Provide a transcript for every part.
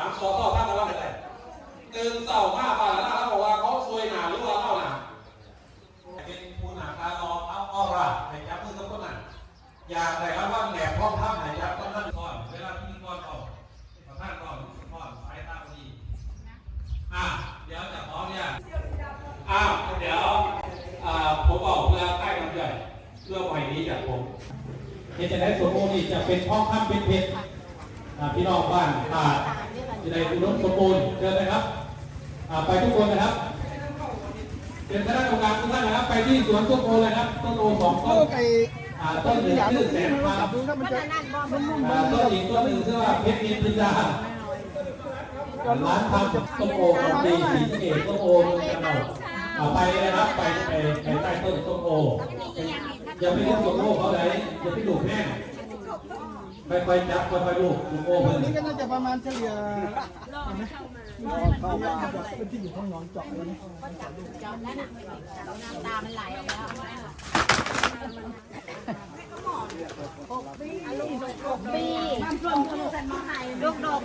ามสองต่อท่านมาว่าอะไรตื่นเสาร์มาป่าแล้วเขาบอกว่าเขาซวยหนาหรือว่าเล่าหนาเป็นผู้หนาตาลอเอาออร่าในจับมือกับคนนั้นอยากได้ครับว่าแหนบพ้อมท่าไหนจับต้องท่านก่อนเวลาที่มีก่อนออกประธานก่อนก่อนสายตาพอดีอะเดี๋ยวจะพร้อมเนี่ยอ้าวเดี๋ยวผมบอกเพื่อใกล้กันใหญ่เพื่อไว้นี้จากผมเฮดจะได้สมบูรณ์นี่จะเป็นท้องคำเป็นเพชรพี่น้องบ้านอา จจะได้อุดมสมบูรณ์เชิญนะครับอ่าไปทุกคนนะครับเป็นคณะกรรมการทุกท่านนะครับ ไปที่สวนต้นโอเลยครับต้นโอสองต้นไอ้อ่าต้นหนึ่งชื่อแสนไม่ว่าคจัรับบดูถ้ามันจะนุ่มๆอ่ามันต้นอีกต้นหนึ่งชื่อว่าเพชรนินพิจาร้านทำต้นโอของดีสีสะเกตต้นโอเมืองจันทร์อ่าไปเลยนะครับไปไปไปใต้ต้นต้นโออย่าไปเล่นต้นโอเขาไหนอย่าไปดูแม่ ค่อยๆจับค่อยๆลูกลูกโอเพิ่นนี่ก็น่าจะประมาณเฉลี่ยเขาว่าเป็นที่อยู่ของหนอนเจาะเลยนะจอมแล้วน่ะน้ำตามันไหลออกแล้วปีลูกดกลูกดก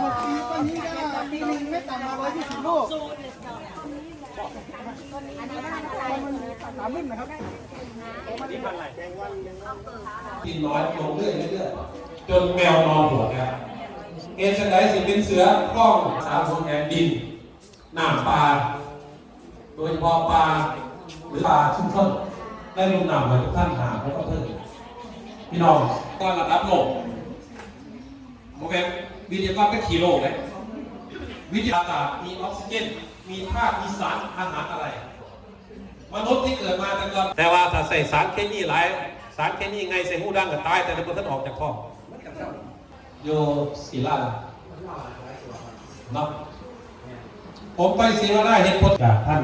หกปีตอนนี้ก็ปีหนึงไม่ต่ำมาร้อยยี่สิบลูก อันนี้พันอะไรสามรุ่นนะครับกินน้อยลงเรื่อยเรื่อยๆจนแมวนอนหัวครับเอชไดสิเป็นเสือกล้องสามสงแดนดินหน้ำปลา โดยเฉพาะปลาหรือปลาชุ่มชนได้ลงน้ำไว้ทุกท่านหาเพราะก็เพิ่มพี่น้องก็ระดับโลกโอเควิทยากรก็ขี่โลกเลยวิทยาศาสตร์มีออกซิเจน มีธาตุมีสารอาหารอะไร มนุษย์ที่เกิดมาแต่ก่อนแต่ว่าถ้าใส่สารเคมีหลาย สารเคมีไงใส่หูดังก็ตาย แต่ในบนท่านออกจากท้องโยศิลาเนาะผมไปศิลาได้เห็นผลจากท่าน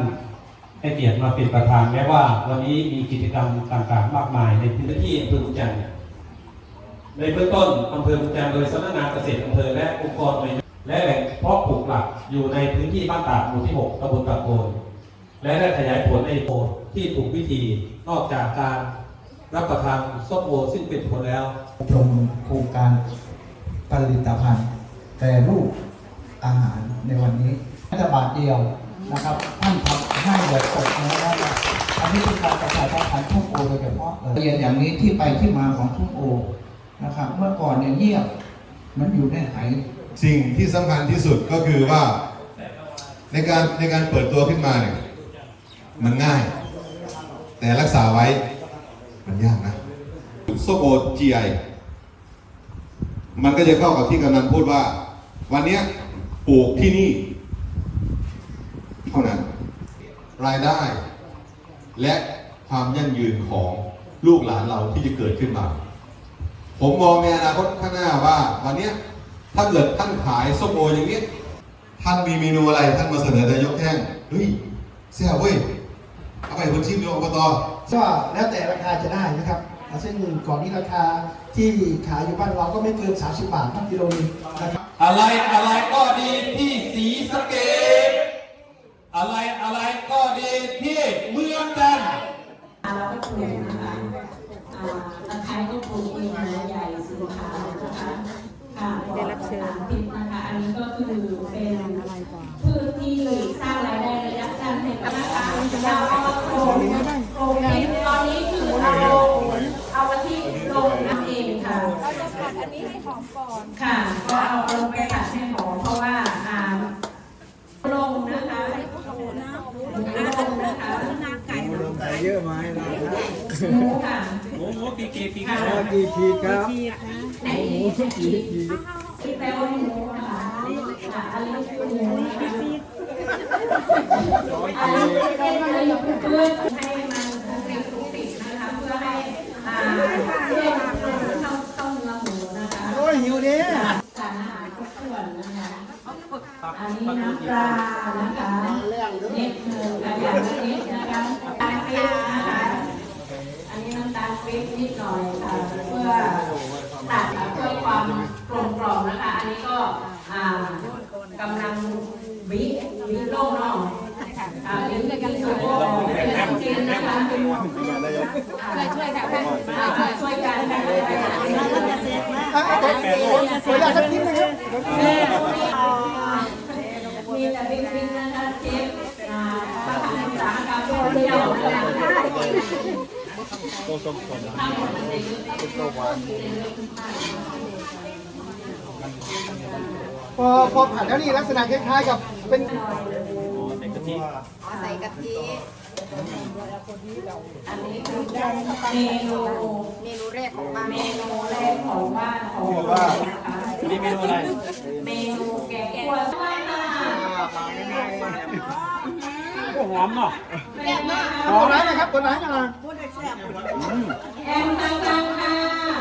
ให้เกียรติมาเป็นประธานแม้ว่า วันนี้มีกิจกรรมต่างๆ มากมายในพื้นที่อำเภอบุญจันทร์ในเบื้องต้นอำเภอบุญจันทร์โดยสำนักงานเกษตรอำเภอและองค์กรหน่วย อยู่ในพื้นที่บ้านตาดหมู่ที่ 6ตำบลตะโกนและได้ขยายผลในโพลที่ถูกวิธีนอกจากการรับประทานส้มโอซึ่งเป็นผลแล้วชมโครงการผลิตภัณฑ์แปรรูปอาหารในวันนี้รัฐบาทเดียวนะครับท่านทำให้แบบตกนะครับอันนี้เป็นการประชาสัมพันธ์ทุ่งโอโดยเฉพาะเยเรียนอย่างนี้ที่ไปที่มาของทุ่งโอนะครับ เมื่อก่อนเนี่ยเงียบมันอยู่ในไหาย สิ่งที่สำคัญที่สุดก็คือว่าในการในการเปิดตัวขึ้นมาเนี่ยมันง่าย แต่รักษาไว้มันยากนะโซโก GI มันก็จะเข้ากับที่กำนันพูดว่า วันนี้ปลูกที่นี่ เท่านั้น รายได้ และความยั่งยืนของลูกหลานเราที่จะเกิดขึ้นมา ผมมองในอนาคตข้างหน้าว่าวันนี้ ถ้าเกิดท่านขายส้มโออย่างนี้ ท่านมีเมนูอะไรท่านมาเสนอนายกแท่งเฮ้ยเสียเว้ยเอาไปคนชิมดูอบตก็แล้วแต่ราคาจะได้นะครับเส้นหนึ่งก่อนนี้ราคาที่ขายอยู่บ้านเราก็ไม่เกิน 30 บาทต่อกิโลนึงนะครับอะไรอะไรก็ดีที่สีสะเกตอะไรอะไรก็ดีที่เมืองจันทร์เราก็ปลูกนะคะอ่าตะไคร้ก็ปลูกเองหัวใหญ่สีขาวนะคะค่ะ ได้รับเชิญพิษนะคะอันนี้ก็คือเป็นพืชที่สร้างรายได้ระยะสั้นให้กับนะคะเราเอาโครงโครงนี้ตอนนี้คือเอาเอากะทิลงนั่นเองค่ะ เราจะผัดอันนี้ให้หอมก่อน ค่ะ ก็เอาลงไปผัดให้หอมเพราะว่าอ่าลงนะคะลงนะคะ ไก่เยอะไหมล่ะ หมูค่ะ โอ้โหกี่กี่ กี่ค่ะกี่ขีดครับไหนที่แปลว่าหมูนะคะค่ะอันนี้คือหมูนะคะอันนี้เพื่อให้มันคงเป็นคงติดนะคะเพื่อให้อเอ่อเข้าเข้าเนื้อหมูนะคะโอ้ยหิวดิสารอาหารครบถ้วนนะคะอันนี้น้ำปลานะคะเน็ดหนึ่ง อันนี้น้ำตาลปี๊นิดหน่อยค่ะเพื่อตัดเพื่อความกลมกล่อมนะคะ อันนี้ก็กำลังวิวิโล่งเนาะอ่าวิในการสูบเป็นน้ำกินนะคะช่วยค่ะช่วยกันค่ะขออยากสักนิดนึงมีแต่บิ๊กบิ๊กนะคะเชฟประธานอุตสาหกรรมท่องเที่ยวนะคะ กสักนิดนึงครับพอพอผัดแล้วนี่ลักษณะคล้ายๆกับเป็นใส่กะทิอันนี้คือเมนูเมนูแรกของบ้านเมนูแรกของบ้านของเรานนี่เมนูอะไรเมนูแกงคั่วไส้ค่ะหอมเนาะคนไหนนะครับคนไหนนะ แอมตังตังค่ะ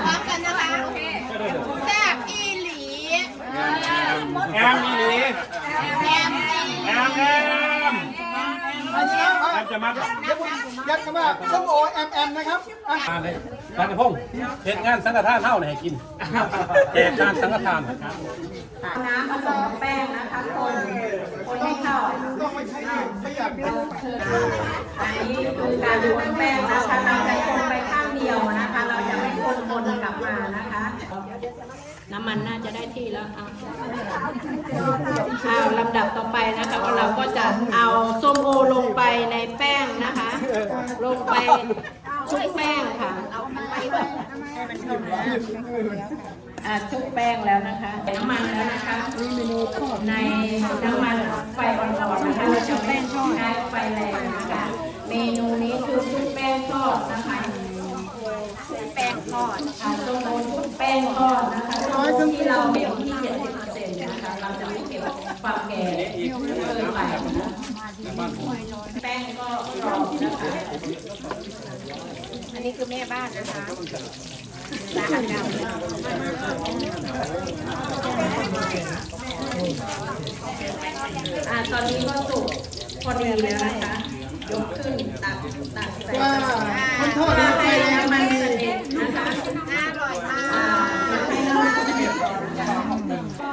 พร้อมกันนะคะโอเคแซ่บอีหลีแอมนี่นี่แอมอีหลีแอมแอมอันนี้นะแอม จะมายัดคำว่าส้มโอแอมแอมนะครับอะทานเลยทานกระพงเฮ็ดงานสังฆทานเท่าไหนให้กินแจกงานสังฆทานครับน้ำผสมแป้งนะคะคนคนให้เข้าต้องไม่ใช่ไม่อยากเป็นอันนี้คือการคนแป้งนะคะเราจะคนไปข้างเดียวนะคะ เราจะไม่คนคนกลับมานะคะ น้ำมันน่าจะได้ที่แล้วเอาเอาลำดับต่อไปนะคะเราก็จะเอาส้มโอลงไปในแป้งนะคะ ลงไปชุบแป้งค่ะอ่าชุบแป้งแล้วนะคะน้ำมันแล้วนะคะในน้ำมันไฟอ่อนๆนะคะเราจะแป้งทอดไฟแรงนะคะ เมนูนี้คือชุบแป้งทอดนะคะแป้งทอดอ่าตรงโน้นชุบแป้งทอดนะคะ รงโน้นที่เราเก็บที่70%นะคะเราจะไม่เก็บความแก่เกินไปนะคะแป้งก็กรอบนะคะอันนี้คือแม่บ้านนะคะร้านดำอ่าตอนนี้ก็สุกพอดีแล้วนะคะ ยกขึ้นตักตักใส่ ว่าคนทอดนี่ไฟแรง น้ำมั มัน น เสด็จนะคะ อร่อยมาก อ่าให้น้ำมันเสด็จก่อนนะคะก็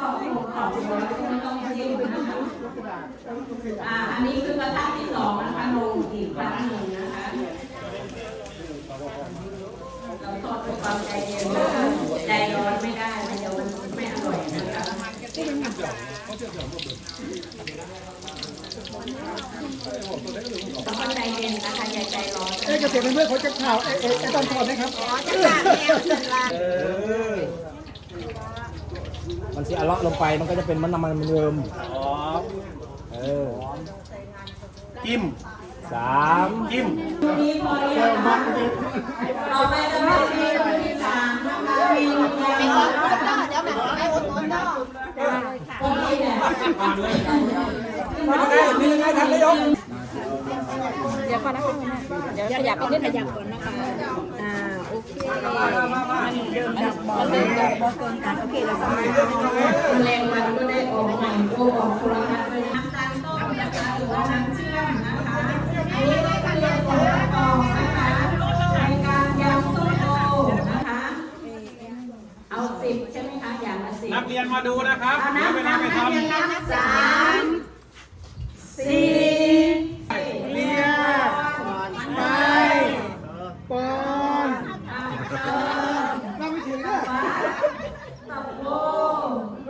ขอบคุณไม่ต้องยิ้มนะคะอ่าอันนี้คือกระทะที่สองนะคะลงอีกครั้งหนึ่งนะคะ เราทอดด้วย ความใจเย็นใจร้อนไม่ได้มันเดี๋ยวมันไม่อร่อยนะคะต้องใจเย็นนะคะอย่าใจร้อนเอ๊ะเกษตรเป็นเพื่อนคนจะข่าวเอ๊ะเอ๊ะตองถอดไหมครับอ๋อจะตากแมวสันลามันสิอะเลาะลงไปมันก็จะเป็นมันน้ำมันเดิมอ๋อเออจิ้ม สามจิ้มมีพอดีนะคะต่อไปจะเป็นเมที่สามนะคะเมนูแกไปงอดต้นต่อเดี๋ยวแบบไม่อดต้นต่อคนนี้เนี่ยนี่ยังไงทำได้ยกเดี๋ยวก่อนนะคะเดี๋ยวขยับนิดขยับก่อนนะคะอ่าโอเคมันเดิมดับบอลเดิมดับบอลเกินกันโอเคแล้วสมัยแรงมันก็ได้ออกใหม่ก็ออกโทรทัศน์เลยน้ำตาลต้มนะคะหรือว่าน้ำ ดูนะครับเอาเดี๋ยวน้ำเวลาน้ำไปนักทำเรียนน้ำสามสี่เรียไปปอนเราไม่ถึงนะ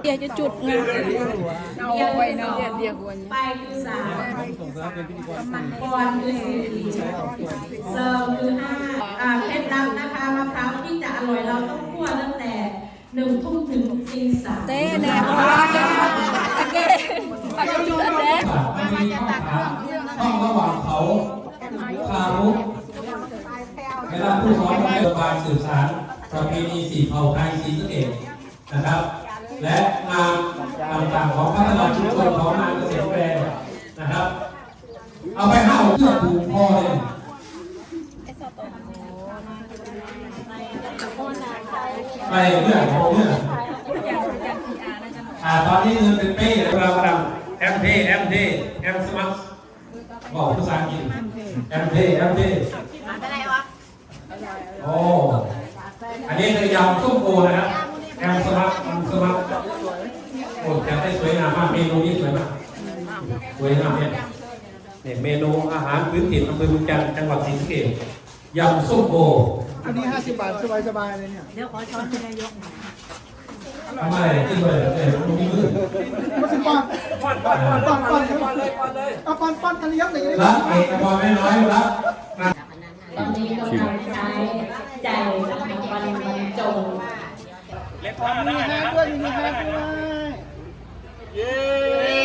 เดี๋ยวจะจุดไงเอาไว้เนาะเดี๋ยวกวนไปคือสามก่อนคือสี่เซิร์ฟคือห้าอ่าเคล็ดลับนะคะมะพร้าวที่จะอร่อยเราต้องคั่วตั้งแต่ หนึ่งทุ่มถึงตีสามเต้แน่เพราะว่าตะเกียบปักจุดแน่มันจะตัดเครื่องต้องระหว่างเขาคารุเวลาผู้สอนให้ระบายสื่อสารประเพณีสีเผ่าไทยสีสะเกตนะครับ และงานต่างๆของพัฒนาชุมชนของงานเกษตรแปรนะครับ เอาไปห้าเพื่อผูกคอเลย ไปเรื่องของเรื่องอ่าตอนนี้เงินเป็นเป้เรากำลังแอมเพย์แอมเพย์แอมสมัครบอกภาษาอังกฤษแอมเพย์แอมเพย์อะไรวะโอ้อันนี้คือยำส้มโอนะครับแอมสมัครแอมสมัครโอ้จะได้สวยงามมากเมนูนี้สวยมากสวยงามเนี่ยเนี่ยเมนูอาหารพื้นถิ่นอำเภอเมืองจันทร์จังหวัดศรีสะเกษ ยำส้มโออันนี้ 50 บาท สบายๆเลยเนี่ยทำไมกินเลยเนี่ยมันมีมือมันสิปอนปอนปอนปอนปอนปอนเลยปอนเลยเอาปอนปอนกันเลี้ยงเลยรับเอกพอไม่น้อยรับนะตอนนี้กำลังใช้ใจนะคะบรรบรรจงเล็บผ้าได้นะด้วยมีฮาด้วย